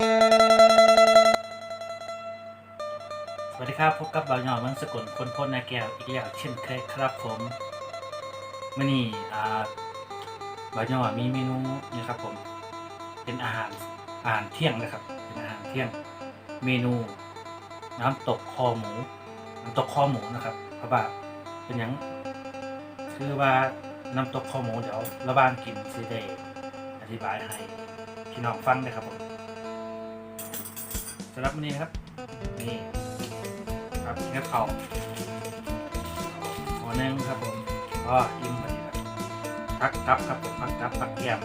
สวัสดีครับ พบกับบ่าวหยองเมืองสกลคนพ้นนาแก้วอีกแล้วเช่นเคยครับผมมื่อนี้บ่าวหยองมีเมนูนี่ครับผมเป็นอาหารอาหารเที่ยงนะครับ เป็นอาหารเที่ยงเมนู น้ำตกคอหมูน้ำตกคอหมูนะครับเพราะว่าเป็นหยังคือว่าน้ำตกคอหมูเดี๋ยวระบานกินซีเดอธิบายให้พี่น้องฟังนะครับผม สำหรับวันนี้นะครับ นี่ครับแค่เขาหัวหนึงครับผมก็อิ่มพอดีครับพักกับครับผมพักกับพักแก้ม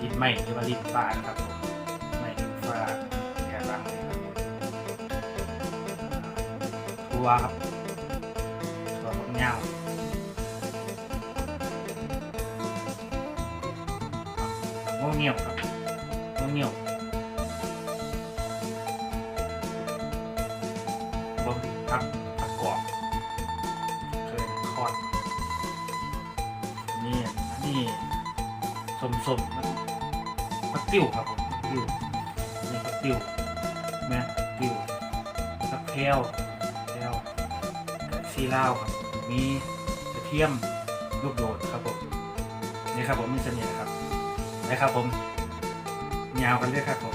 ลิ้นไมหรือว่าลิ้นฟ้านะครับผมไม่ลิ้นฟ้าแก้บ้างเลยครับผมทัวครับทัวผมยาวโง่เงียวครับโง่เงียว ส้มส้มๆมันผักติ้วครับผมผักติ้วนี่ผักติ้วแม่ติ้วแล้วก็แพรวแพรวซีลาวครับ มีกระเทียมลูกโดดครับผมนี่ครับผมมีเสน่ห์ครับนะครับผมยาวกันเลยครับผม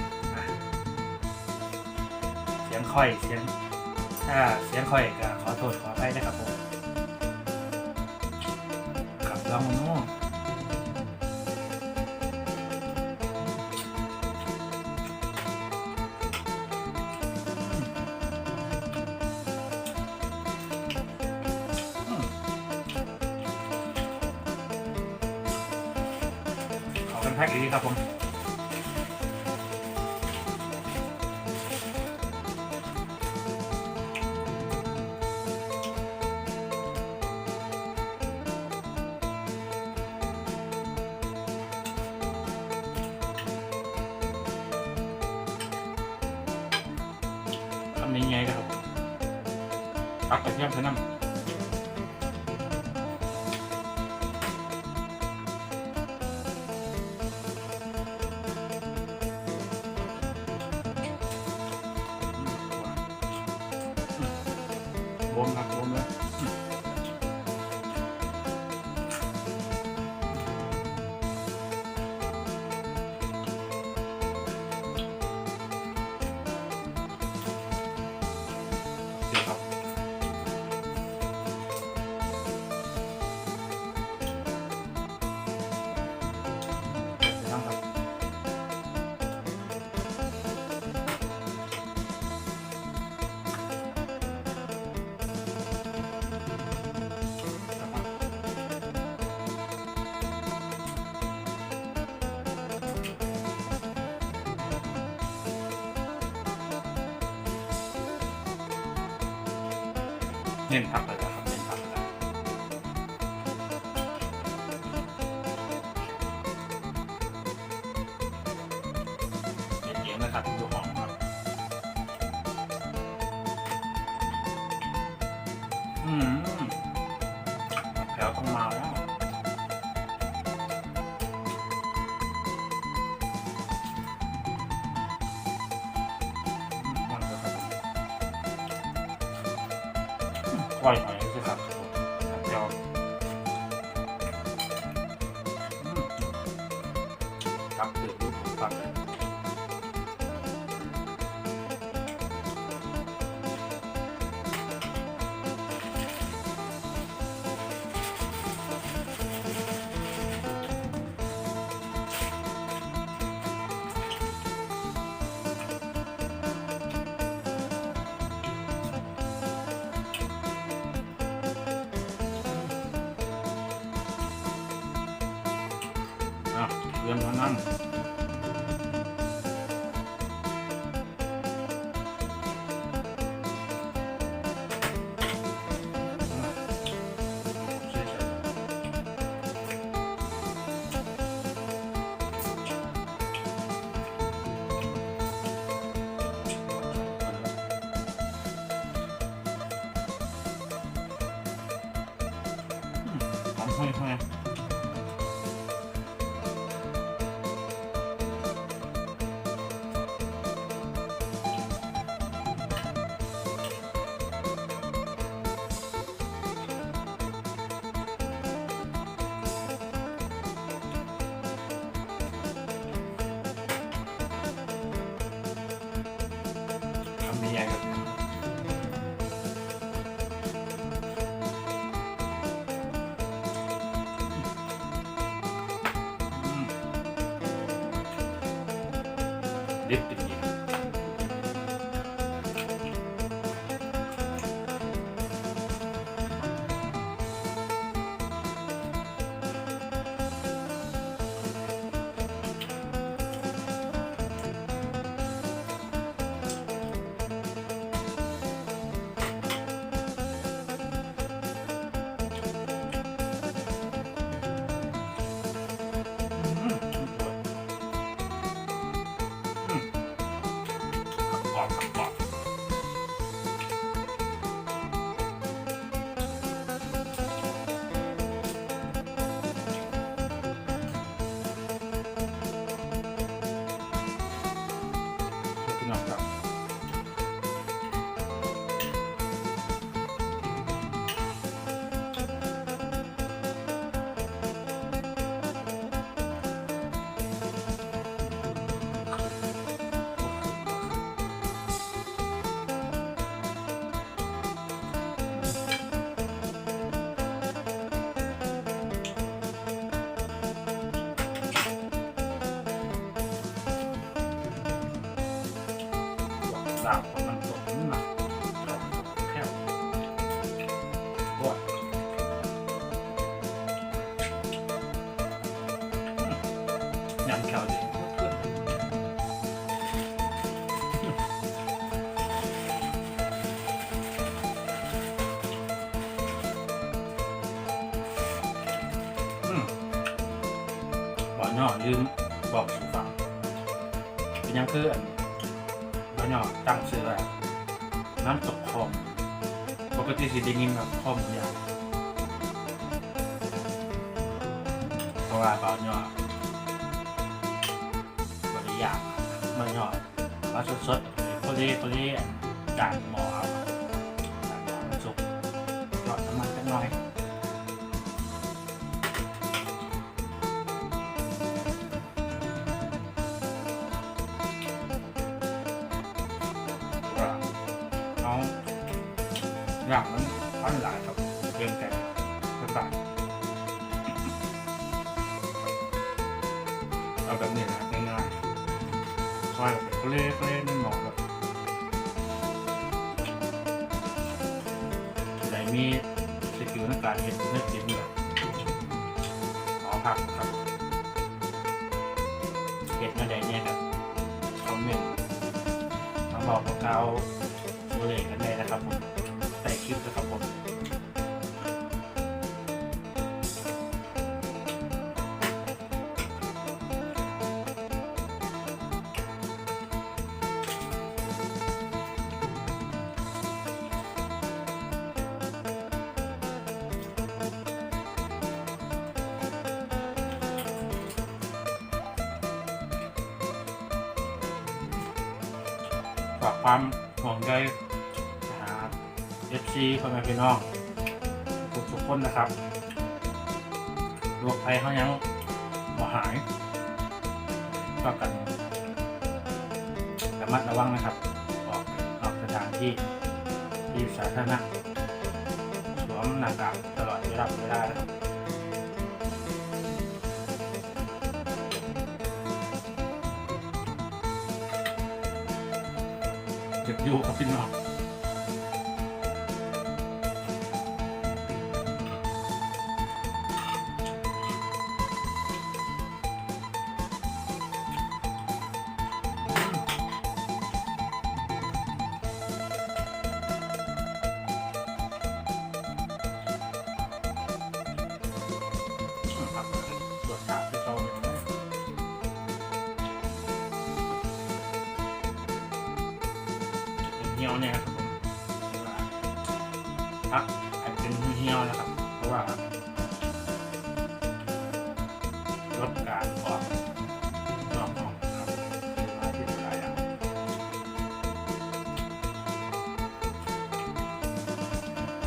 เสียงค่อยเสียงถ้าเสียงค่อยก็ขอโทษขออภัยนะครับผมครับลองมาโน่ แพ็กอีกทีครับผม เน้นพั อืม ดือนเท่านั้ช่ใช่ ดิบาวคนมันสมหนักแคบวดยำแค่ดีบ่อนอืมบอกย่อลืมบอกสูฟังเป็นยังคืออัน แล้วเนาะตั้งชื่อว่าน้ำตกคอมปกติสิได้ยินแบบคอมอย่างเพราะว่าเบาเนาะบริยากมันเนาะมาสดๆเขาเรียกเขาเรียกจานหมอเอาจานหมอสุกหยอดน้ำมันจักหน่อย มีสกิลในการเห็นเนื้อกินแบบหมอผักครับเห็ดมาได้เนี่ยครับคอมเมนต์มาบอกพวกเราดูเลยกัน ฝากความห่วงใยหาเอฟซีพ่อแม่พี่น้องทุกทุกคนนะครับโรคภัยเขายังบ่หายก็กันระมัดระวังนะครับ ออกออกสถานที่ที่สาธารณะสวมหน้ากากตลอดเวลาเวลานะครับ เจ็บอยู่ครับพี่น้อง ยวเนี่ยครับผมพักอาจเป็นเหี่ยวนะครับ เพราะว่าลดการออกนอกห้องนะครับมาที่หลายอย่าง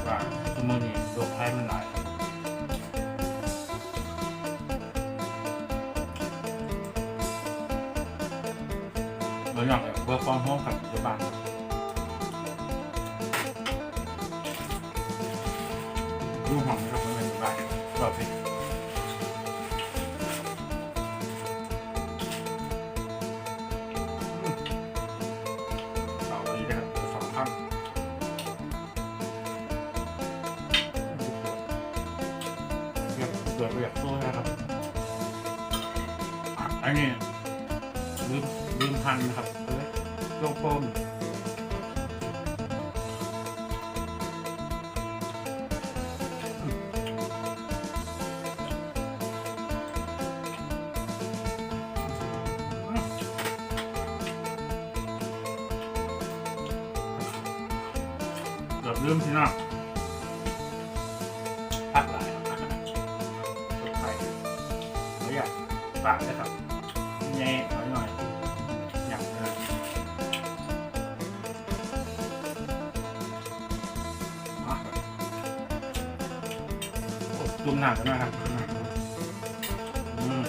ว่าชั่วโมงนี้โรคภัยมันหลายเราอยากแบบเวิร์ฟอร์มโฮมกับปัจจุบัน นนี้ลืมลืมพันนะครับเอ้ยลโฟมเกือบลืมที่น่ะ จุ่มหนักกันนะครับจุ่มหนักะอืม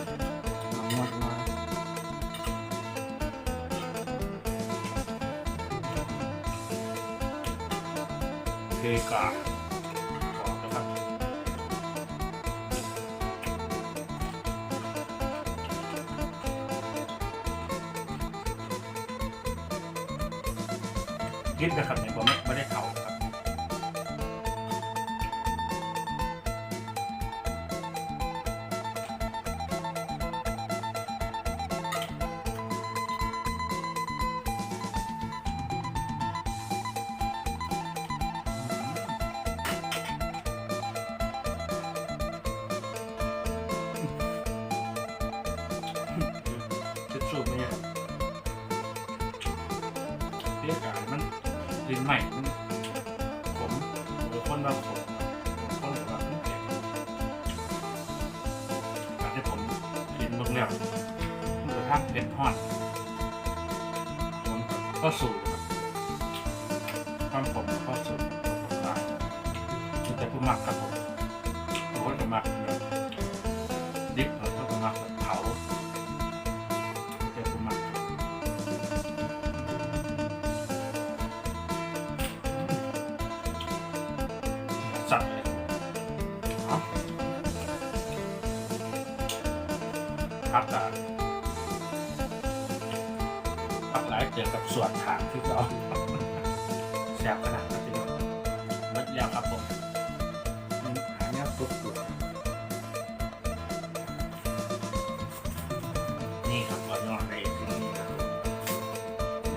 นวดมาเกกาขอนะครับยึดนะครับเนี่ยผม สูบเนี่ยเรียกอะไรมันลิ้นใหม่มันผมหรือคนเราผมคนแบบว่ามันเก่งการที่ผมกินลงแล้วมันกระทั่งเป็นห่อนผมก็สูตรครับ สั่งเลยเอาพักกันพักหลายเจอกับส่วนทางที่เราแซ่บขนาดนั้นทีเดียวหมดแล้วครับผมอืมหาเนี้ยตุ๊กตุ๊กนี่ครับก็ยอดได้ที่นี่ครับ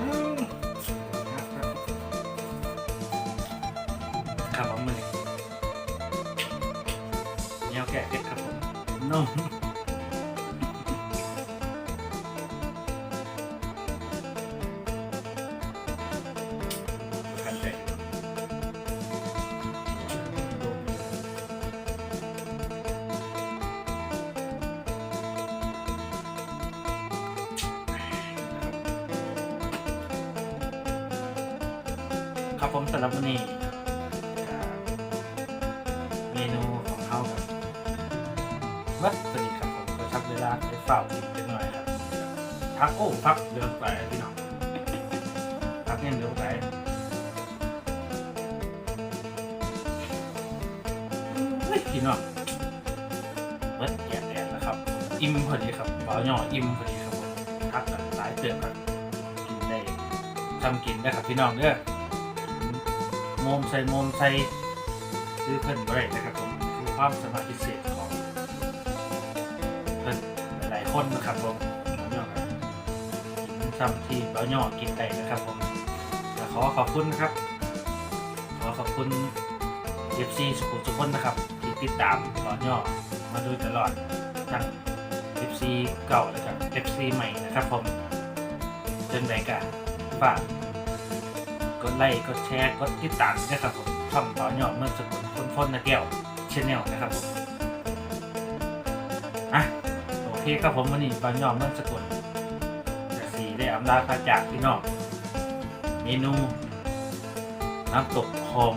อืมครับครับผมมือแนวแกะเก็ดครับผมนุ่มกันใจครับผมสำหรับวันนี้ พักโอ้พักเดือนไปพี่น้องพักเงินเดือนไปเฮ้ยพี่น้องเบิดแก่แดดนะครับ อิ่มพอดีครับเบาหน่ออิ่มพอดีครับผมพักกันหลายเตือนครับกินได้ทำกินได้ครับพี่น้องเด้อโมมใส่โมมใส่ซื้อเพิ่นไว้นะครับผมคือความสมารถพิเศษของเพิ่นหลายคนนะครับผม ซ้ำที่เบาหย่อกินได้นะครับผมขอขอบคุณนะครับ ขอขอบคุณ FC สุขุมสุขคนนะครับ ที่ติดตามเบาหย่อมาโดยตลอดทั้ง FC เก่าและก็ FC ใหม่นะครับผมจนใดกันฝากกดไลค์กดแชร์กดติดตามนะครับผมช่องเบาหย่อเมืองสกุลคนพ้นนาเกี่ยวชแนลนะครับผมอะโอเคครับผมวันนี้ปลาหยอมเมืองสกลแต่สีได้ อำลาพาจากพี่น้องเมนูน้ำตกคลอง